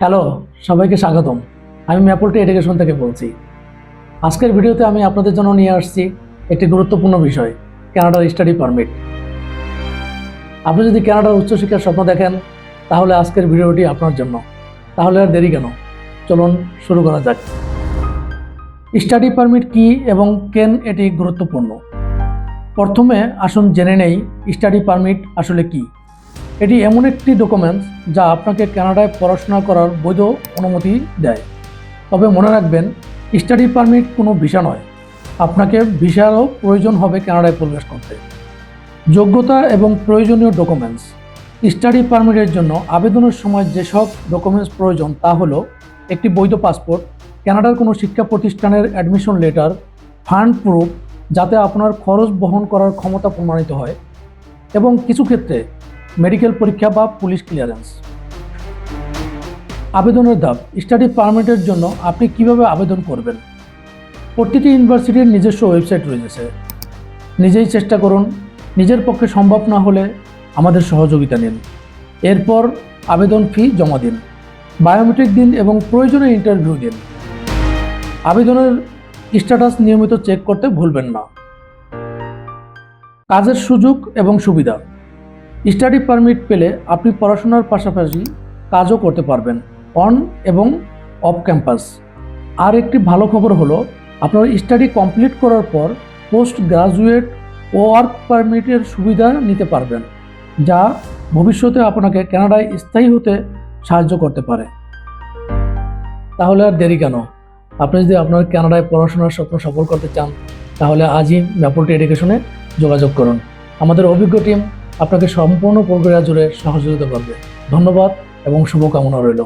Hello, সবাইকে স্বাগতম। আমি ম্যাপলটি এডুকেশন থেকে বলছি। আজকের ভিডিওতে আমি আপনাদের জন্য নিয়ে আসছি একটি গুরুত্বপূর্ণ বিষয় কানাডার স্টাডি পারমিট আপনি যদি কানাডার উচ্চশিক্ষার স্বপ্ন দেখেন, তাহলে আজকের ভিডিওটি আপনার জন্য। তাহলে আর দেরি কেন? চলুন শুরু করা যাক। স্টাডি পারমিট কি এবং কেন এটি গুরুত্বপূর্ণ? প্রথমে আসুন জেনে নেই স্টাডি পারমিট আসলে কি। এটি এমন একটি ডকুমেন্টস যা আপনাকে কানাডায় পড়াশোনা করার বৈধ অনুমতি দেয়। তবে মনে রাখবেন স্টাডি পারমিট কোনো ভিসা নয়। আপনাকে ভিসারও প্রয়োজন হবে কানাডায় প্রবেশ করতে। যোগ্যতা এবং প্রয়োজনীয় ডকুমেন্টস স্টাডি পারমিটের জন্য আবেদনের সময় যেসব ডকুমেন্টস প্রয়োজন তা হল একটি বৈধ পাসপোর্ট কানাডার কোনো শিক্ষা প্রতিষ্ঠানের অ্যাডমিশন লেটার ফান্ড প্রুফ যাতে আপনার খরচ বহন করার ক্ষমতা প্রমাণিত হয়, এবং কিছু ক্ষেত্রে মেডিকেল পরীক্ষা বা পুলিশ ক্লিয়ারেন্স। আবেদনের ধাপ স্টাডি পারমিটের জন্য আপনি কীভাবে আবেদন করবেন? প্রতিটি ইউনিভার্সিটির নিজস্ব ওয়েবসাইট রয়েছে। নিজেই চেষ্টা করুন, নিজের পক্ষে সম্ভব না হলে আমাদের সহযোগিতা নিন। এরপর আবেদন ফি জমা দিন, বায়োমেট্রিক দিন এবং প্রয়োজনে ইন্টারভিউ দিন। আবেদনের স্ট্যাটাস নিয়মিত চেক করতে ভুলবেন না। কাজের সুযোগ এবং সুবিধা। স্টাডি পারমিট পেলে আপনি পড়াশোনার পাশাপাশি কাজও করতে পারবেন, অন এবং অফ ক্যাম্পাস। আর একটি ভালো খবর হলো, আপনার স্টাডি কমপ্লিট করার পর পোস্ট গ্রাজুয়েট ওয়ার্ক পারমিটের সুবিধা নিতে পারবেন, যা ভবিষ্যতে আপনাকে কানাডায় স্থায়ী হতে সাহায্য করতে পারে। তাহলে আর দেরি কেন? আপনি যদি আপনার কানাডায় পড়াশোনার স্বপ্ন সফল করতে চান, তাহলে আজই ম্যাপলটি এডুকেশনে যোগাযোগ করুন। আমাদের অভিজ্ঞ টিম আপনাকে সম্পূর্ণ প্রক্রিয়া জুড়ে সহযোগিতা করবে। ধন্যবাদ এবং শুভকামনা রইল।